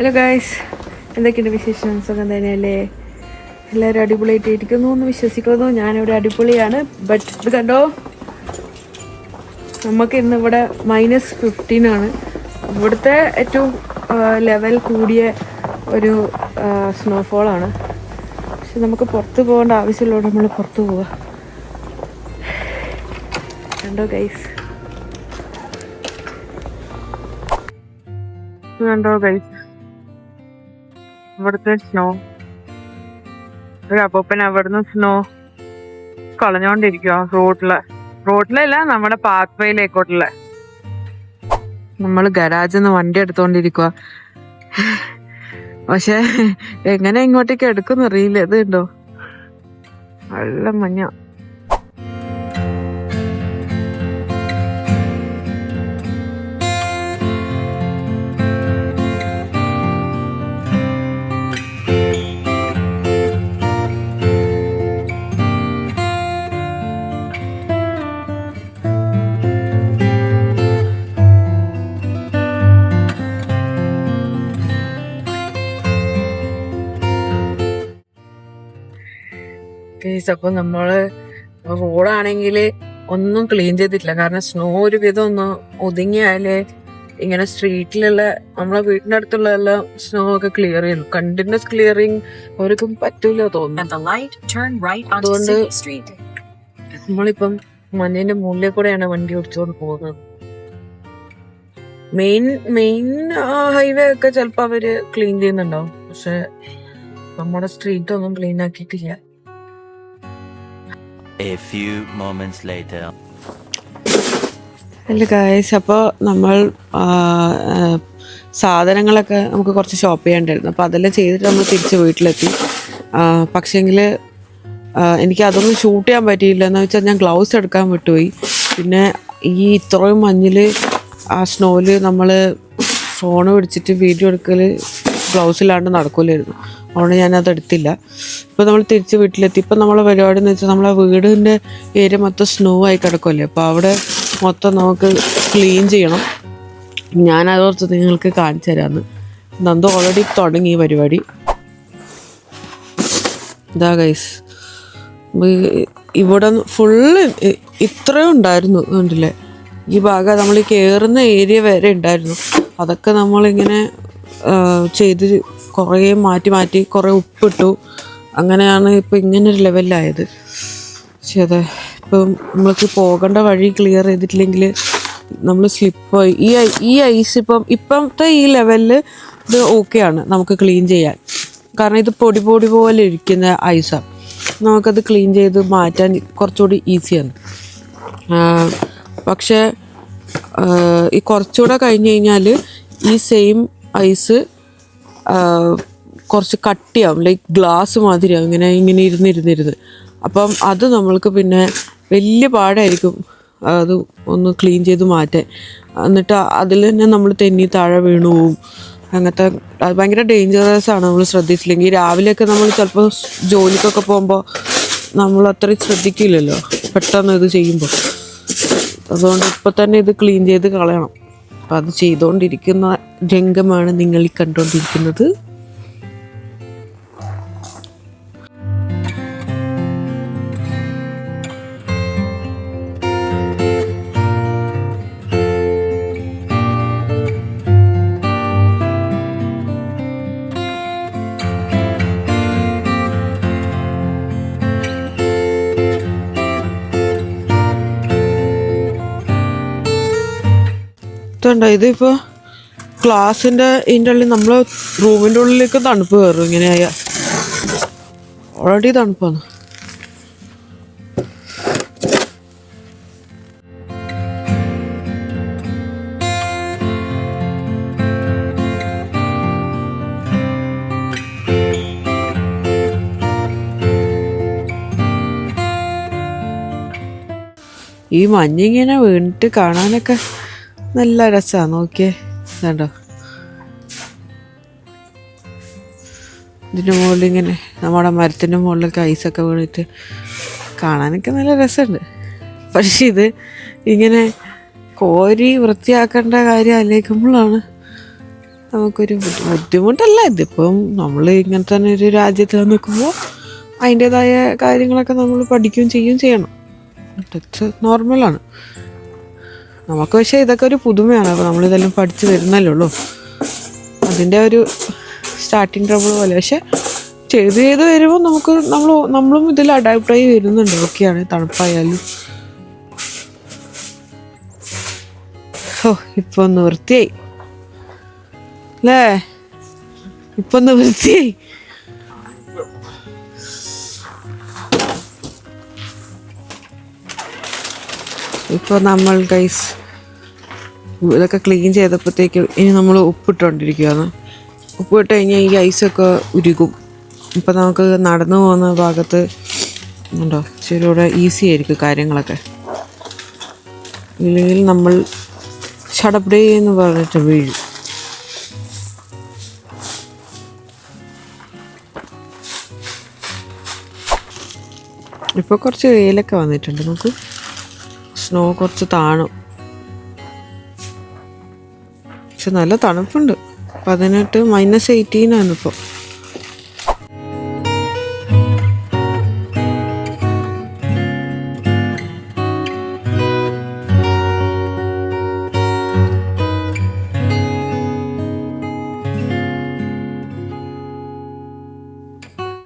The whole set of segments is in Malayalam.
ഹലോ ഗായ്സ് എന്തൊക്കെയുണ്ട് വിശേഷം? സുഖം തന്നെയല്ലേ? എല്ലാവരും അടിപൊളിയായിട്ട് ഇരിക്കുന്നു എന്ന് വിശ്വസിക്കുന്നു. ഞാനിവിടെ അടിപൊളിയാണ്. ബട്ട് ഇത് കണ്ടോ? നമുക്ക് ഇന്ന് ഇവിടെ മൈനസ് ഫിഫ്റ്റീൻ ആണ്. ഇവിടുത്തെ ഏറ്റവും ലെവൽ കൂടിയ ഒരു സ്നോഫോളാണ് പക്ഷെ നമുക്ക് പുറത്ത് പോകേണ്ട ആവശ്യമുള്ളതുകൊണ്ട് നമ്മൾ പുറത്ത് പോവുക കണ്ടോ ഗൈസ് കണ്ടോ ഗൈസ് ഇവിടുത്തെ സ്നോ ഒരു അപ്പൂപ്പൻ അവിടുന്ന് സ്നോ കളഞ്ഞോണ്ടിരിക്കുക റോഡിൽ റോഡിലല്ല നമ്മുടെ പാത്ത് വേയിലേക്കോട്ടില്ല നമ്മൾ ഗരാജിൽ നിന്ന് വണ്ടി എടുത്തോണ്ടിരിക്കുക പക്ഷെ എങ്ങനെ ഇങ്ങോട്ടേക്ക് എടുക്കുന്ന അറിയില്ല. ഇത് ഉണ്ടോ നല്ല മഞ്ഞ. കേസ് അപ്പൊ നമ്മൾ റോഡാണെങ്കിൽ ഒന്നും ക്ലീൻ ചെയ്തിട്ടില്ല. കാരണം സ്നോ ഒരു വിധം ഒന്ന് ഒതുങ്ങിയാലേ ഇങ്ങനെ സ്ട്രീറ്റിലുള്ള നമ്മളെ വീടിന്റെ അടുത്തുള്ള എല്ലാം സ്നോ ഒക്കെ ക്ലിയർ ചെയ്യുന്നു. കണ്ടിന്യൂസ് ക്ലിയറിങ് അവർക്കും പറ്റൂല തോന്നുന്നു. അതുകൊണ്ട് നമ്മളിപ്പം മഞ്ഞിന്റെ മുകളിൽ കൂടെയാണ് വണ്ടി ഓടിച്ചുകൊണ്ട് പോകുന്നത്. മെയിൻ മെയിൻ ഹൈവേ ഒക്കെ ചിലപ്പോ അവർ ക്ലീൻ ചെയ്യുന്നുണ്ടാവും. പക്ഷെ നമ്മുടെ സ്ട്രീറ്റ് ഒന്നും ക്ലീൻ ആക്കിയിട്ടില്ല. A few moments later. അല്ല ഗായസ് അപ്പോൾ നമ്മൾ സാധനങ്ങളൊക്കെ നമുക്ക് കുറച്ച് ഷോപ്പ് ചെയ്യേണ്ടായിരുന്നു അപ്പോൾ അതെല്ലാം ചെയ്തിട്ട് നമ്മൾ തിരിച്ച് വീട്ടിലെത്തി. പക്ഷേങ്കിൽ എനിക്ക് അതൊന്നും ഷൂട്ട് ചെയ്യാൻ പറ്റിയില്ല എന്ന് വെച്ചാൽ ഞാൻ ഗ്ലൗസ് എടുക്കാൻ വിട്ടുപോയി. പിന്നെ ഈ ഇത്രയും മഞ്ഞിൽ ആ സ്നോയിൽ നമ്മൾ ഫോൺ പിടിച്ചിട്ട് വീഡിയോ എടുക്കൽ ഗ്ലൗസ് ഇല്ലാണ്ട് നടക്കൂലായിരുന്നു. അതുകൊണ്ട് ഞാനത് എടുത്തില്ല. ഇപ്പോൾ നമ്മൾ തിരിച്ച് വീട്ടിലെത്തി. ഇപ്പം നമ്മളെ പരിപാടി എന്ന് വെച്ചാൽ നമ്മളെ വീടിന്റെ ഏരിയ മൊത്തം സ്നോ ആയി കിടക്കുമല്ലേ അപ്പോൾ അവിടെ മൊത്തം നമുക്ക് ക്ലീൻ ചെയ്യണം. ഞാൻ അതോർത്ത് നിങ്ങൾക്ക് കാണിച്ചു തരാമെന്ന് നന്ദു ഓൾറെഡി തുടങ്ങി പരിപാടി. ഇതാ ഗൈസ് ഇവിടെ ഫുള്ള് ഇത്രയും ഉണ്ടായിരുന്നു കണ്ടില്ലേ? ഈ ഭാഗം നമ്മൾ കയറുന്ന ഏരിയ വരെ ഉണ്ടായിരുന്നു. അതൊക്കെ നമ്മളിങ്ങനെ ചെയ്ത് കുറേ മാറ്റി മാറ്റി കുറേ ഉപ്പിട്ടു. അങ്ങനെയാണ് ഇപ്പം ഇങ്ങനൊരു ലെവലിലായത്. പക്ഷേ അതെ ഇപ്പം നമ്മൾക്ക് പോകേണ്ട വഴി ക്ലിയർ ചെയ്തിട്ടില്ലെങ്കിൽ നമ്മൾ സ്ലിപ്പായി ഈ ഈ ഐസ് ഇപ്പം ഇപ്പോഴത്തെ ഈ ലെവലിൽ ഇത് ആണ് നമുക്ക് ക്ലീൻ ചെയ്യാൻ. കാരണം ഇത് പൊടി പൊടി പോലെ ഇരിക്കുന്ന ഐസാണ് നമുക്കത് ക്ലീൻ ചെയ്ത് മാറ്റാൻ കുറച്ചുകൂടി ഈസിയാണ് പക്ഷേ ഈ കുറച്ചുകൂടെ കഴിഞ്ഞ് കഴിഞ്ഞാൽ ഈ സെയിം ഐസ് കുറച്ച് കട്ടിയാവും ലൈക്ക് ഗ്ലാസ് മാതിരിയാവും ഇങ്ങനെ ഇങ്ങനെ ഇരുന്നിരുന്നിരുന്ന് അപ്പം അത് നമ്മൾക്ക് പിന്നെ വലിയ പാടായിരിക്കും. അത് ഒന്ന് ക്ലീൻ ചെയ്ത് മാറ്റാൻ. എന്നിട്ട് അതിൽ തന്നെ നമ്മൾ തെന്നി താഴെ വീണു പോവും. അങ്ങനത്തെ അത് ഭയങ്കര ഡേഞ്ചറസ് ആണ് നമ്മൾ ശ്രദ്ധിച്ചില്ലെങ്കിൽ. രാവിലെയൊക്കെ നമ്മൾ ചിലപ്പോൾ ജോലിക്കൊക്കെ പോകുമ്പോൾ നമ്മൾ അത്രയും ശ്രദ്ധിക്കില്ലല്ലോ പെട്ടെന്ന് ഇത് ചെയ്യുമ്പോൾ അതുകൊണ്ട് ഇപ്പം തന്നെ ഇത് ക്ലീൻ ചെയ്ത് കളയണം. അപ്പം അത് ചെയ്തുകൊണ്ടിരിക്കുന്ന രംഗമാണ് നിങ്ങൾ ഈ കണ്ടുകൊണ്ടിരിക്കുന്നത്. ഇതുണ്ടോ? ഇതിപ്പോൾ ക്ലാസ്സിന്റെ ഇതിന്റെ ഉള്ളിൽ നമ്മൾ റൂമിന്റെ ഉള്ളിലേക്ക് തണുപ്പ് കയറും ഇങ്ങനെയായ. ഓൾറെഡി തണുപ്പാണ്. ഈ മഞ്ഞിങ്ങനെ വീണിട്ട് കാണാനൊക്കെ നല്ല രസമാണ് നോക്കിയേ. കണ്ടോ? ഇതിന്റെ മുകളിൽ ഇങ്ങനെ നമ്മുടെ മരത്തിന്റെ മുകളിലൊക്കെ ഐസൊക്കെ വീണിട്ട് കാണാനൊക്കെ നല്ല രസമുണ്ട്. പക്ഷെ ഇത് ഇങ്ങനെ കോരി വൃത്തിയാക്കേണ്ട കാര്യം ആലോചിക്കുമ്പോഴാണ് നമുക്കൊരു ബുദ്ധി- ബുദ്ധിമുട്ടല്ല ഇതിപ്പം നമ്മൾ ഇങ്ങനെ തന്നെ ഒരു രാജ്യത്ത് നിൽക്കുമ്പോൾ അതിന്റെതായ കാര്യങ്ങളൊക്കെ നമ്മൾ പഠിക്കുകയും ചെയ്യുകയും ചെയ്യണം. നോർമലാണ് നമുക്ക് പക്ഷേ ഇതൊക്കെ ഒരു പുതുമയാണ്. അപ്പോൾ നമ്മളിതെല്ലാം പഠിച്ചു വരുന്നല്ലേ ഉള്ളൂ. അതിന്റെ ഒരു സ്റ്റാർട്ടിങ് ട്രബിൾ പോലെ. പക്ഷെ ചെയ്ത് ചെയ്ത് വരുമ്പോൾ നമുക്ക് നമ്മൾ നമ്മളും ഇതിൽ അഡാപ്റ്റായി വരുന്നുണ്ട്. ഓക്കെയാണ് തണുപ്പായാലും. ഓ ഇപ്പോൾ ഒന്ന് വൃത്തിയായി. അല്ലേ? ഇപ്പൊ ഒന്ന് വൃത്തിയായി. ഇപ്പോൾ നമ്മൾ ഗൈസ് ഇതൊക്കെ ക്ലീൻ ചെയ്തപ്പോഴത്തേക്ക് ഇനി നമ്മൾ ഉപ്പിട്ടുകൊണ്ടിരിക്കുകയാണ്. ഉപ്പിട്ട് കഴിഞ്ഞാൽ ഈ ഐസൊക്കെ ഉരുകും. ഇപ്പം നമുക്ക് നടന്നു പോകുന്ന ഭാഗത്ത് ഉണ്ടോ? ഇച്ചിരി കൂടെ ഈസി ആയിരിക്കും കാര്യങ്ങളൊക്കെ. ഇല്ലെങ്കിൽ നമ്മൾ ചടപ്പടി എന്ന് പറഞ്ഞിട്ട് വീഴും. ഇപ്പോൾ കുറച്ച് വെയിലൊക്കെ വന്നിട്ടുണ്ട്. നമുക്ക് സ്നോ കുറച്ച് താണും. പക്ഷെ നല്ല തണുപ്പുണ്ട്. പതിനെട്ട് മൈനസ് എയ്റ്റീൻ ആണ് ഇപ്പോൾ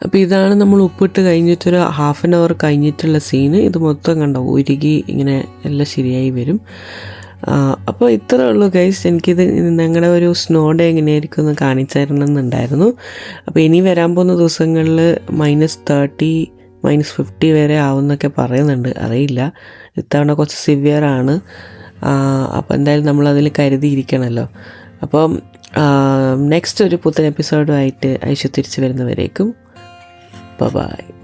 അപ്പോൾ ഇതാണ് നമ്മൾ ഉപ്പിട്ട് കഴിഞ്ഞിട്ടൊരു ഹാഫ് ആൻ അവർ കഴിഞ്ഞിട്ടുള്ള സീന് ഇത് മൊത്തം കണ്ടോ? ഉരുകി ഇങ്ങനെ എല്ലാം ശരിയായി വരും. അപ്പോൾ ഇത്രേ ഉള്ളൂ ഗൈസ് എനിക്കിത് ഞങ്ങളുടെ ഒരു സ്നോ ഡേ എങ്ങനെയായിരിക്കും ഒന്ന് കാണിച്ചു തരണമെന്നുണ്ടായിരുന്നു അപ്പോൾ ഇനി വരാൻ പോകുന്ന ദിവസങ്ങളിൽ മൈനസ് തേർട്ടി മൈനസ് ഫിഫ്റ്റി വരെ ആവുമെന്നൊക്കെ പറയുന്നുണ്ട്. അറിയില്ല. ഇത്തവണ കുറച്ച് സിവിയർ ആണ്. അപ്പോൾ എന്തായാലും നമ്മളതിൽ കരുതിയിരിക്കണമല്ലോ അപ്പം നെക്സ്റ്റ് ഒരു പുത്തൻ എപ്പിസോഡുമായിട്ട് ഐശ്വ തിരിച്ചു വരുന്നവരേക്കും. Bye bye.